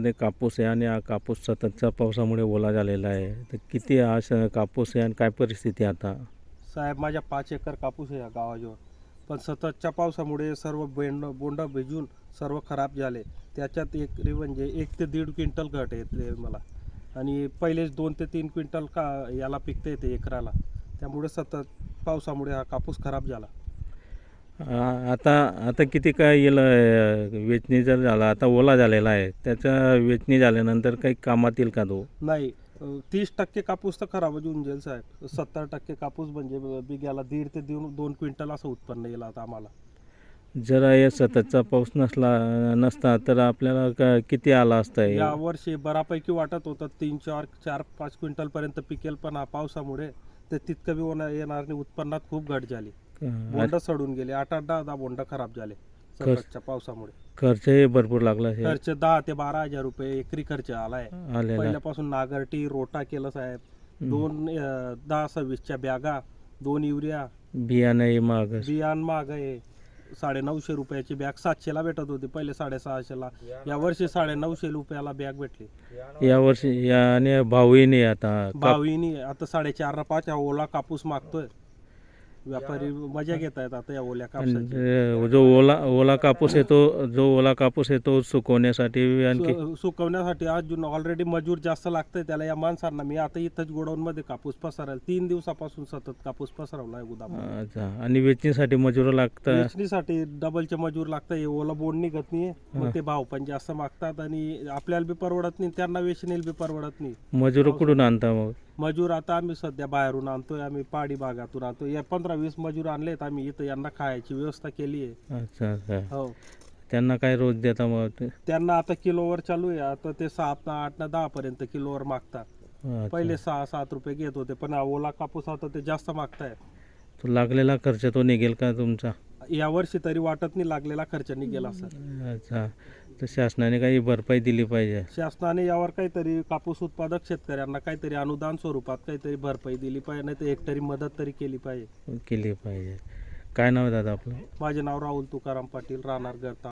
मध्ये कापूस आहे आणि हा कापूस सततच्या पावसामुळे ओला झालेला आहे. तर किती हा श- कापूस आहे आणि काय परिस्थिती आहे आता? साहेब माझ्या पाच एकर कापूस आहे या गावाजवळ. पण सततच्या पावसामुळे सर्व बेंड बोंड भिजून सर्व खराब झाले. त्याच्यात एक रे म्हणजे एक ते दीड क्विंटल घट येते मला. आणि पहिलेच दोन ते तीन क्विंटल का याला पिकते येते एकराला. त्यामुळे सतत पावसामुळे हा कापूस खराब झाला. आता आता किती काय येईल वेचणी जर झाला आता ओला झालेला आहे त्याच्या वेचणी झाल्यानंतर काही कामात येईल का तो? नाही तीस टक्के कापूस तर खराबच होऊन जाईल साहेब. सत्तर टक्के कापूस म्हणजे बिग्याला दीड ते दोन दोन क्विंटल असं उत्पन्न येईल आता आम्हाला. जर हे सततचा पाऊस नसला नसता तर आपल्याला किती आला असता? या वर्षी बऱ्यापैकी वाटत होतं तीन चार चार पाच क्विंटल पर्यंत पिकेल पण पावसामुळे ते तितकं बी होणार येणार नाही उत्पन्नात खूप घट झाली. बोंड सडून गेले. आठ आठ दहा दहा बोंड खराब झाले सततच्या पावसामुळे. खर्चही भरपूर लागला आहे खर्च दहा ते बारा हजार रुपये एकरी खर्च आलाय. आलेला. आहे. पहिल्यापासून नागरटी रोटा केलं साहेब. दोन अं, दहा सव्वीसच्या बॅगा दोन युरिया. बियाणंही महाग आहे. बियाण महाग आहे. साडे नऊशे रुपयाची बॅग सातशेला भेटत होती पहिले साडेसहाशेला. या वर्षी साडे नऊशे रुपयाला बॅग भेटली. या वर्षी याने भावही नाही आता काप- भावीनी आता साडेचार पाच हा ओला कापूस मागतोय. व्यापारी मजा घेत आहेत आता या ओल्या कापसाची. जो ओला ओला कापूस येतो जो ओला कापूस येतो सुकवण्यासाठी आणखी? सु- सुकवण्यासाठी अजून ऑलरेडी मजूर जास्त लागतंय त्याला या माणसांना. मी आता इथंच गोडाऊन मध्ये कापूस पसरायला तीन दिवसापासून सतत कापूस पसरवलाय गोदाम अच्छा. आणि वेचणीसाठी मजूर लागतात वेचणीसाठी डबलचे मजूर लागतात हे ओला बोंड निघत नाही. मग ते भाव पण जास्त मागतात आणि आपल्याला बी परवडत नाही त्यांना वेचणीला बी परवडत नाही. मजूर कुठून आणता मग? मजूर आता आम्ही सध्या बाहेरून आणतोय आम्ही पहाडी भागातून आणतोय. या पंधरा वीस मजूर आणलेत आम्ही इथं यांना खायची व्यवस्था केली आहे अच्छा अच्छा. हो. त्यांना काय रोज देता मग? त्यांना आता किलोवर चालू आहे. आता ते सात ना आठ ना दहा पर्यंत किलोवर मागतात. पहिले सहा सात रुपये घेत होते पण हा ओला कापूस आता ते जास्त मागताय तो लागलेला खर्च तो निघेल का तुमचा? या वर्षी तरी वाटत नाही लागलेला खर्च निघेल असं. अच्छा. तर शासनाने काही भरपाई दिली पाहिजे. शासनाने यावर काहीतरी कापूस उत्पादक शेतकऱ्यांना काहीतरी अनुदान स्वरूपात काहीतरी भरपाई दिली पाहिजे नाही तर हेक्टरी मदत तरी केली पाहिजे. केली पाहिजे. काय नाव आहे दादा आपलं? माझे नाव राहुल तुकाराम पाटील राहणार गरता